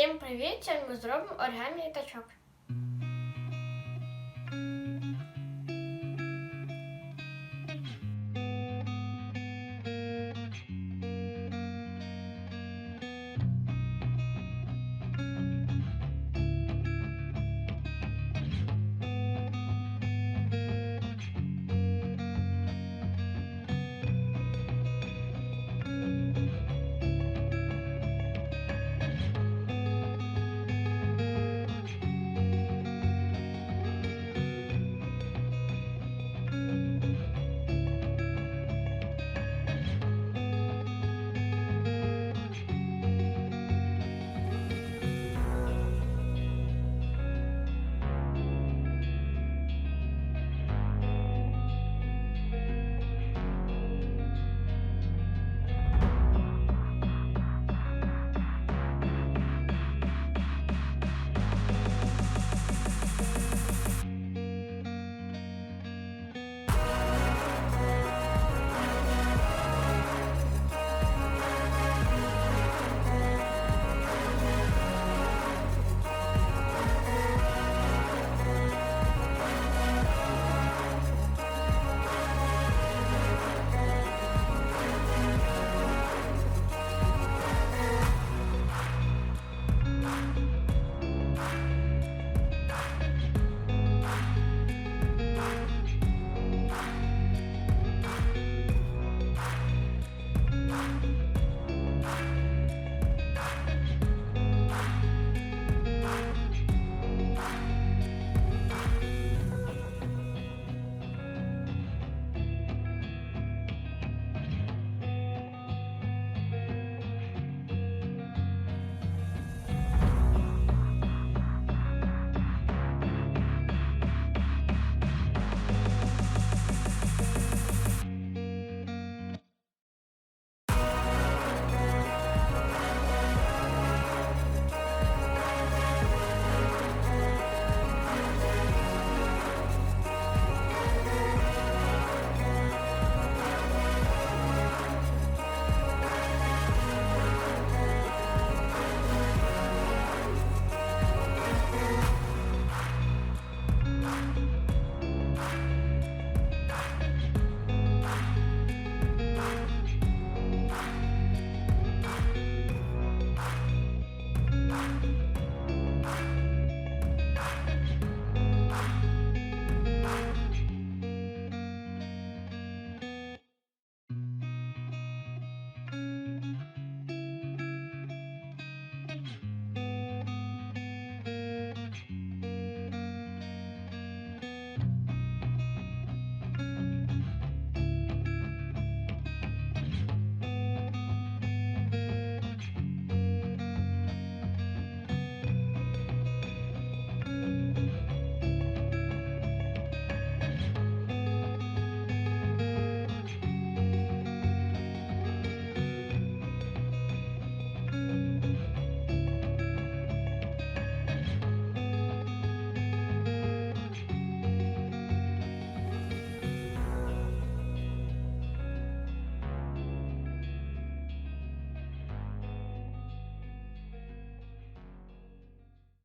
Всім привіт! Сьогодні ми зробимо оригамі літачок.